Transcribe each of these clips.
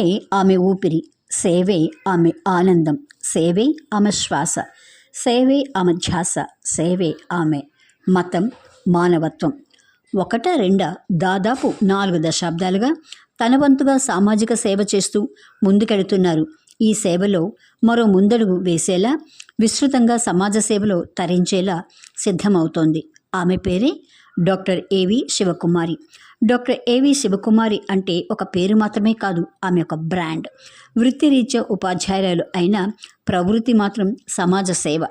సేవే ఆమె ఊపిరి సేవే ఆమె ఆనందం సేవే ఆమె శ్వాస సేవే ఆమె ధ్యాస సేవే ఆమె మతం మానవత్వం. ఒకట రెండ దాదాపు నాలుగు దశాబ్దాలుగా తన వంతుగా సామాజిక సేవ చేస్తూ ముందుకెడుతున్నారు. ఈ సేవలో మరో ముందడుగు వేసేలా విస్తృతంగా సమాజ సేవలో తరించేలా సిద్ధమవుతోంది. ఆమె పేరే డాక్టర్ ఏవి శివకుమారి. డాక్టర్ ఏవి శివకుమారి అంటే ఒక పేరు మాత్రమే కాదు ఆమె ఒక బ్రాండ్. వృత్తిరీత్యా ఉపాధ్యాయురాలు అయిన ప్రవృత్తి మాత్రం సమాజ సేవ.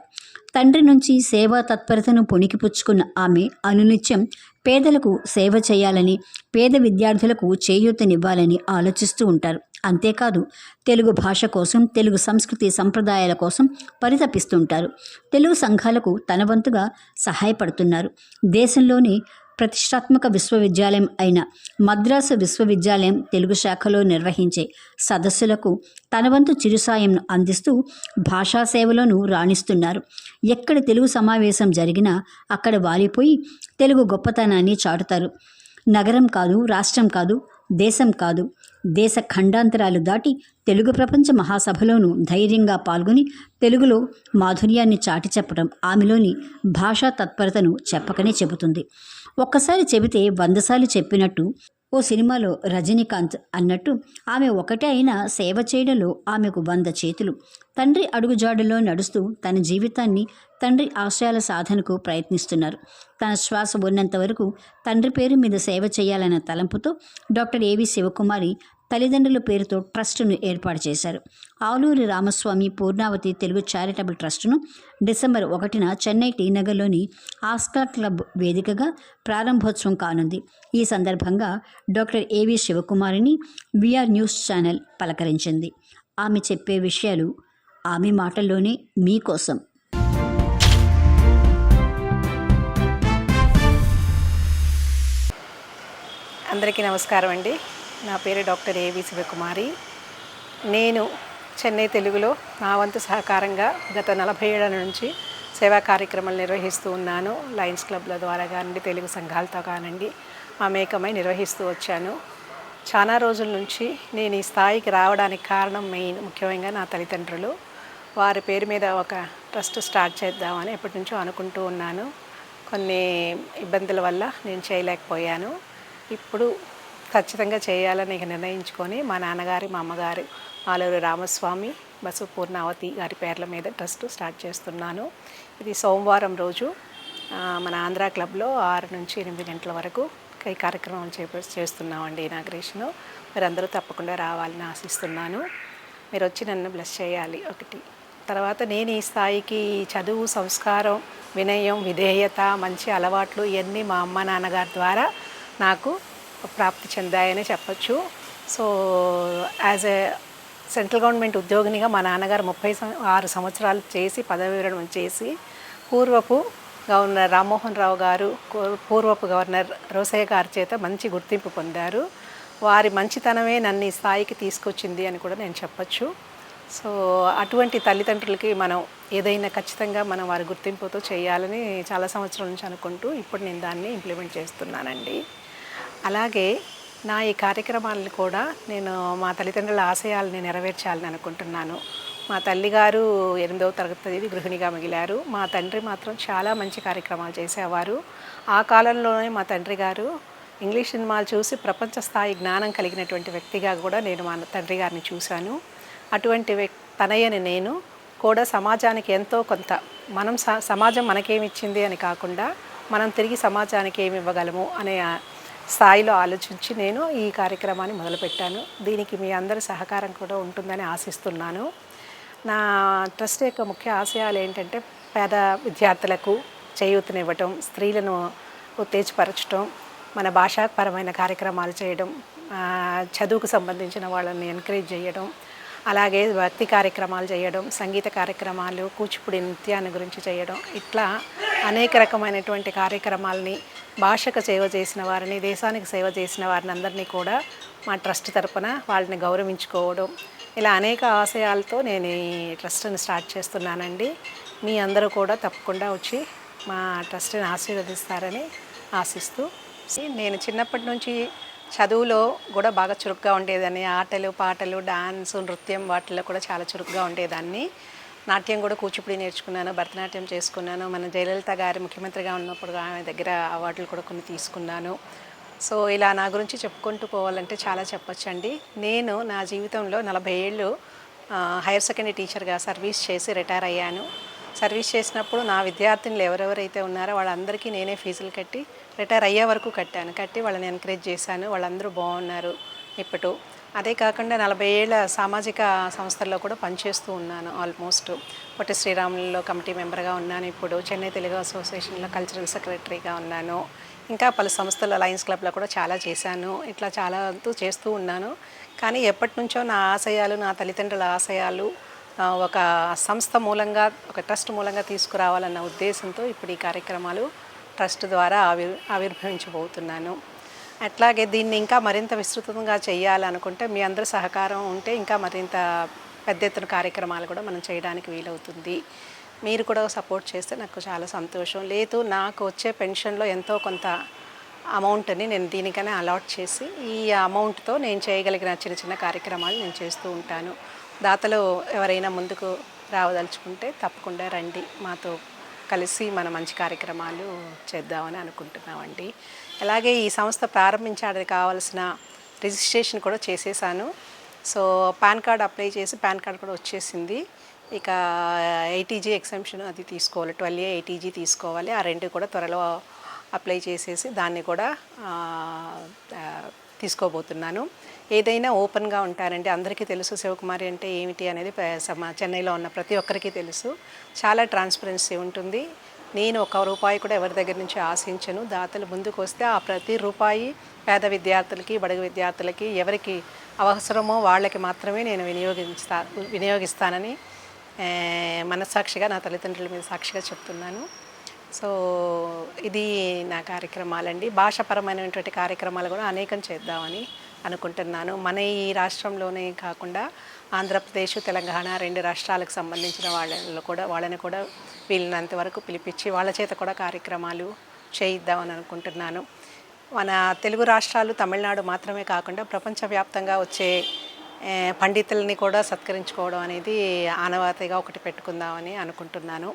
తండ్రి నుంచి సేవా తత్పరతను పుణికిపుచ్చుకున్న ఆమె అనునిత్యం పేదలకు సేవ చేయాలని పేద విద్యార్థులకు చేయూతనివ్వాలని ఆలోచిస్తూ ఉంటారు. అంతేకాదు తెలుగు భాష కోసం తెలుగు సంస్కృతి సంప్రదాయాల కోసం పరితపిస్తుంటారు. తెలుగు సంఘాలకు తన వంతుగా సహాయపడుతున్నారు. దేశంలోని ప్రతిష్టాత్మక విశ్వవిద్యాలయం అయిన మద్రాసు విశ్వవిద్యాలయం తెలుగు శాఖలో నిర్వహించే సదస్సులకు తనవంతు చిరుసాయంను అందిస్తూ భాషా సేవలోనూ రాణిస్తున్నారు. ఎక్కడ తెలుగు సమావేశం జరిగినా అక్కడ వాలిపోయి తెలుగు గొప్పతనాన్ని చాటుతారు. నగరం కాదు రాష్ట్రం కాదు దేశం కాదు. దేశ ఖండాంతరాలు దాటి తెలుగు ప్రపంచ మహాసభలోనూ ధైర్యంగా పాల్గొని తెలుగులో మాధుర్యాన్ని చాటి చెప్పడం ఆమెలోని భాషా తత్పరతను చెప్పకనే చెబుతుంది. ఒక్కసారి చెబితే వందసార్లు చెప్పినట్టు ఓ సినిమాలో రజనీకాంత్ అన్నట్టు ఆమె ఒకటే అయినా సేవ చేయడంలో ఆమెకు వంద చేతులు. తండ్రి అడుగుజాడులో నడుస్తూ తన జీవితాన్ని తండ్రి ఆశయాల సాధనకు ప్రయత్నిస్తున్నారు. తన శ్వాస ఉన్నంత వరకు తండ్రి పేరు మీద సేవ చేయాలన్న తలంపుతో డాక్టర్ ఏవి శివకుమారి తల్లిదండ్రుల పేరుతో ట్రస్టును ఏర్పాటు చేశారు. ఆలూరి రామస్వామి పూర్ణావతి తెలుగు చారిటబుల్ ట్రస్టును డిసెంబర్ ఒకటిన చెన్నై టీ నగర్లోని ఆస్కార్ క్లబ్ వేదికగా ప్రారంభోత్సవం కానుంది. ఈ సందర్భంగా డాక్టర్ ఏవి శివకుమారిని విఆర్ న్యూస్ ఛానల్ పలకరించింది. ఆమె చెప్పే విషయాలు ఆమె మాటల్లోనే మీకోసం అందరికీ నమస్కారం అండి నా పేరు డాక్టర్ ఏవి శివకుమారి. నేను చెన్నై తెలుగులో నా వంతు సహకారంగా గత నలభై ఏళ్ళ నుంచి సేవా కార్యక్రమాలు నిర్వహిస్తూ ఉన్నాను. లయన్స్ క్లబ్ల ద్వారా కానివ్వండి తెలుగు సంఘాలతో కానివ్వండి మమేకమై నిర్వహిస్తూ వచ్చాను. చాలా రోజుల నుంచి నేను ఈ స్థాయికి రావడానికి కారణం మెయిన్ ముఖ్యంగా నా తల్లిదండ్రులు. వారి పేరు మీద ఒక ట్రస్ట్ స్టార్ట్ చేద్దామని ఎప్పటి నుంచో అనుకుంటూ ఉన్నాను. కొన్ని ఇబ్బందుల వల్ల నేను చేయలేకపోయాను. ఇప్పుడు ఖచ్చితంగా చేయాలని నిర్ణయించుకొని మా నాన్నగారి మా అమ్మగారి ఆలూరు రామస్వామి బసు పూర్ణావతి గారి పేర్ల మీద ట్రస్ట్ స్టార్ట్ చేస్తున్నాను. ఇది సోమవారం రోజు మన ఆంధ్ర క్లబ్లో ఆరు నుంచి ఎనిమిది గంటల వరకు ఈ కార్యక్రమం చేప చేస్తున్నామండి ఇనాగ్రేషను. మీరు అందరూ తప్పకుండా రావాలని ఆశిస్తున్నాను. మీరు వచ్చి నన్ను బ్లెస్ చేయాలి ఒకటి. తర్వాత నేను ఈ స్థాయికి చదువు సంస్కారం వినయం విధేయత మంచి అలవాట్లు ఇవన్నీ మా అమ్మ నాన్నగారి ద్వారా నాకు ప్రాప్తి చెందాయని చెప్పచ్చు. So as a central government ఉద్యోగినిగా మా నాన్నగారు ముప్పై ఆరు సంవత్సరాలు చేసి పదవి విరమణ చేసి పూర్వపు గవర్నర్ రామ్మోహన్ రావు గారు పూర్వపు గవర్నర్ రోసయ్య గారి చేత మంచి గుర్తింపు పొందారు. వారి మంచితనమే నన్ను ఈ స్థాయికి తీసుకొచ్చింది అని కూడా నేను చెప్పచ్చు. సో అటువంటి తల్లిదండ్రులకి మనం ఏదైనా ఖచ్చితంగా మనం వారి గుర్తింపుతో చేయాలని చాలా సంవత్సరాల నుంచి అనుకుంటూ ఇప్పుడు నేను దాన్ని ఇంప్లిమెంట్ చేస్తున్నానండి. అలాగే నా ఈ కార్యక్రమాలను కూడా నేను మా తల్లిదండ్రుల ఆశయాలని నెరవేర్చాలని అనుకుంటున్నాను. మా తల్లిగారు ఎనిమిదవ తరగతి గృహిణిగా మిగిలారు. మా తండ్రి మాత్రం చాలా మంచి కార్యక్రమాలు చేసేవారు. ఆ కాలంలోనే మా తండ్రి గారు ఇంగ్లీష్ సినిమాలు చూసి ప్రపంచ స్థాయి జ్ఞానం కలిగినటువంటి వ్యక్తిగా కూడా నేను మా తండ్రి గారిని చూశాను. అటువంటి తనయ్యని నేను కూడా సమాజానికి ఎంతో కొంత మనం స- సమాజం మనకేమిచ్చింది అని కాకుండా మనం తిరిగి సమాజానికి ఏమి ఇవ్వగలము అనే స్థాయిలో ఆలోచించి నేను ఈ కార్యక్రమాన్ని మొదలుపెట్టాను. దీనికి మీ అందరి సహకారం కూడా ఉంటుందని ఆశిస్తున్నాను. నా ట్రస్ట్ యొక్క ముఖ్య ఆశయాలు ఏంటంటే పేద విద్యార్థులకు చేయూతనివ్వటం స్త్రీలను ఉత్తేజపరచడం మన భాషాపరమైన కార్యక్రమాలు చేయడం చదువుకు సంబంధించిన వాళ్ళని ఎంకరేజ్ చేయడం అలాగే భక్తి కార్యక్రమాలు చేయడం సంగీత కార్యక్రమాలు కూచిపూడి నృత్యాన్ని గురించి చేయడం ఇట్లా అనేక రకమైనటువంటి కార్యక్రమాలని భాషకు సేవ చేసిన వారిని దేశానికి సేవ చేసిన వారిని అందరినీ కూడా మా ట్రస్ట్ తరపున వాళ్ళని గౌరవించుకోవడం. ఇలా అనేక ఆశయాలతో నేను ఈ ట్రస్ట్ని స్టార్ట్ చేస్తున్నానండి. మీ అందరూ కూడా తప్పకుండా వచ్చి మా ట్రస్ట్ని ఆశీర్వదిస్తారని ఆశిస్తూ నేను చిన్నప్పటి నుంచి చదువులో కూడా బాగా చురుగ్గా ఉండేదాన్ని. ఆటలు పాటలు డాన్స్ నృత్యం వాటిల్లో కూడా చాలా చురుగ్గా ఉండేదాన్ని. నాట్యం కూడా కూచిపూడి నేర్చుకున్నాను భరతనాట్యం చేసుకున్నాను. మన జయలలిత గారి ముఖ్యమంత్రిగా ఉన్నప్పుడు ఆమె దగ్గర అవార్డులు కూడా కొన్ని తీసుకున్నాను. సో ఇలా నా గురించి చెప్పుకుంటూ పోవాలంటే చాలా చెప్పొచ్చండి. నేను నా జీవితంలో నలభై ఏళ్ళు హైయర్ సెకండరీ టీచర్గా సర్వీస్ చేసి రిటైర్ అయ్యాను. సర్వీస్ చేసినప్పుడు నా విద్యార్థినులు ఎవరెవరైతే ఉన్నారో వాళ్ళందరికీ నేనే ఫీజులు కట్టి రిటైర్ అయ్యే వరకు కట్టాను. కట్టి వాళ్ళని ఎంకరేజ్ చేశాను. వాళ్ళందరూ బాగున్నారు ఇప్పుడు అదే కాకుండా నలభై ఏళ్ళ సామాజిక సంస్థల్లో కూడా పనిచేస్తూ ఉన్నాను ఆల్మోస్ట్ పొట్టి శ్రీరాములలో కమిటీ మెంబర్గా ఉన్నాను ఇప్పుడు. చెన్నై తెలుగు అసోసియేషన్లో కల్చరల్ సెక్రటరీగా ఉన్నాను. ఇంకా పలు సంస్థల లయన్స్ క్లబ్లో కూడా చాలా చేశాను. ఇట్లా చాలా చేస్తూ ఉన్నాను. కానీ ఎప్పటి నుంచో నా ఆశయాలు నా తల్లిదండ్రుల ఆశయాలు ఒక సంస్థ మూలంగా ఒక ట్రస్ట్ మూలంగా తీసుకురావాలన్న ఉద్దేశంతో ఇప్పుడు ఈ కార్యక్రమాలు ట్రస్ట్ ద్వారా ఆవిర్ ఆవిర్భవించబోతున్నాను. అట్లాగే దీన్ని ఇంకా మరింత విస్తృతంగా చేయాలనుకుంటే మీ అందరి సహకారం ఉంటే ఇంకా మరింత పెద్ద ఎత్తున కార్యక్రమాలు కూడా మనం చేయడానికి వీలవుతుంది. మీరు కూడా సపోర్ట్ చేస్తే నాకు చాలా సంతోషం. లేదు నాకు వచ్చే పెన్షన్లో ఎంతో కొంత అమౌంట్ని నేను దీనికనే అలాట్ చేసి ఈ అమౌంట్తో నేను చేయగలిగిన చిన్న చిన్న కార్యక్రమాలు నేను చేస్తూ ఉంటాను. దాతలు ఎవరైనా ముందుకు రావదలుచుకుంటే తప్పకుండా రండి. మాతో కలిసి మన మంచి కార్యక్రమాలు చేద్దామని అనుకుంటున్నామండి. అలాగే ఈ సంస్థ ప్రారంభించడానికి కావాల్సిన రిజిస్ట్రేషన్ కూడా చేసేసాను. సో పాన్ కార్డ్ అప్లై చేసి పాన్ కార్డ్ కూడా వచ్చేసింది. ఇక ఎయిటీజీ ఎగ్జామ్షన్ అది తీసుకోవాలి. ట్వెల్వ్ ఏ ఎయిటీజీ తీసుకోవాలి. ఆ రెండు కూడా త్వరలో అప్లై చేసేసి దాన్ని కూడా తీసుకోబోతున్నాను. ఏదైనా ఓపెన్గా ఉంటారంటే అందరికీ తెలుసు శివకుమారి అంటే ఏమిటి అనేది ప- చెన్నైలో ఉన్న ప్రతి ఒక్కరికి తెలుసు. చాలా ట్రాన్స్పరెన్సీ ఉంటుంది. నేను ఒక రూపాయి కూడా ఎవరి దగ్గర నుంచి ఆశించను. దాతలు ముందుకు వస్తే ఆ ప్రతి రూపాయి పేద విద్యార్థులకి బడుగు విద్యార్థులకి ఎవరికి అవసరమో వాళ్ళకి మాత్రమే నేను వినియోగిస్తా వినియోగిస్తానని మనస్సాక్షిగా నా తల్లిదండ్రుల మీద సాక్షిగా చెప్తున్నాను. సో ఇది నా కార్యక్రమాలండి. భాషపరమైనటువంటి కార్యక్రమాలు కూడా అనేకం చేద్దామని అనుకుంటున్నాను. మన ఈ రాష్ట్రంలోనే కాకుండా ఆంధ్రప్రదేశ్ తెలంగాణ రెండు రాష్ట్రాలకు సంబంధించిన వాళ్ళలో కూడా వాళ్ళని కూడా వీళ్ళనంత వరకు పిలిపించి వాళ్ళ చేత కూడా కార్యక్రమాలు చేయిద్దామని అనుకుంటున్నాను. మన తెలుగు రాష్ట్రాలు తమిళనాడు మాత్రమే కాకుండా ప్రపంచవ్యాప్తంగా వచ్చే పండితుల్ని కూడా సత్కరించుకోవడం అనేది ఆనవాతిగా ఒకటి పెట్టుకుందామని అనుకుంటున్నాను.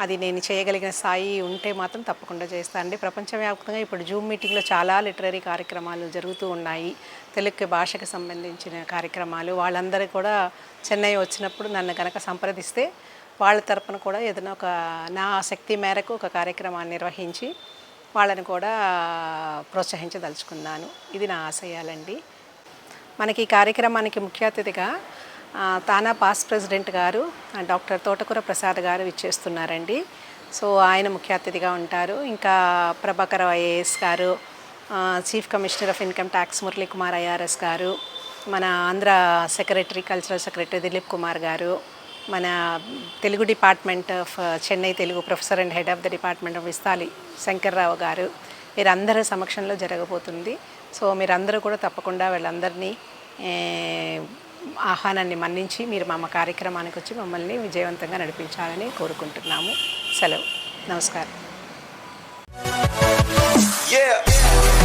అది నేను చేయగలిగిన స్థాయి ఉంటే మాత్రం తప్పకుండా చేస్తాను అండి. ప్రపంచవ్యాప్తంగా ఇప్పుడు జూమ్ మీటింగ్లో చాలా లిటరరీ కార్యక్రమాలు జరుగుతూ ఉన్నాయి. తెలుగు భాషకు సంబంధించిన కార్యక్రమాలు. వాళ్ళందరూ కూడా చెన్నై వచ్చినప్పుడు నన్ను కనుక సంప్రదిస్తే వాళ్ళ తరపున కూడా ఏదైనా ఒక నా శక్తి మేరకు ఒక కార్యక్రమాన్ని నిర్వహించి వాళ్ళని కూడా ప్రోత్సహించదలుచుకున్నాను. ఇది నా ఆశయాలండి. మనకి ఈ కార్యక్రమానికి ముఖ్య అతిథిగా TANA past president garu doctor Thotakura Prasad garu ఇచ్చేస్తున్నారండి so ఆయన ముఖ్య అతిథిగా ఉంటారు. ఇంకా Prabhakar IAS garu chief commissioner of income tax Murali Kumar IRS garu మన Andhra secretary cultural secretary Dilip Kumar garu మన Telugu department of Chennai Telugu professor and head of the department of విస్తాలి Shankarrao గారు వీరందరి సమక్షంలో జరగబోతుంది. So మీరందరూ కూడా తప్పకుండా వీళ్ళందరినీ ఆహ్వానాన్ని మన్నించి మీరు మా కార్యక్రమానికి వచ్చి మమ్మల్ని విజయవంతంగా నడిపించాలని కోరుకుంటున్నాము. సెలవు. నమస్కారం. Yeah.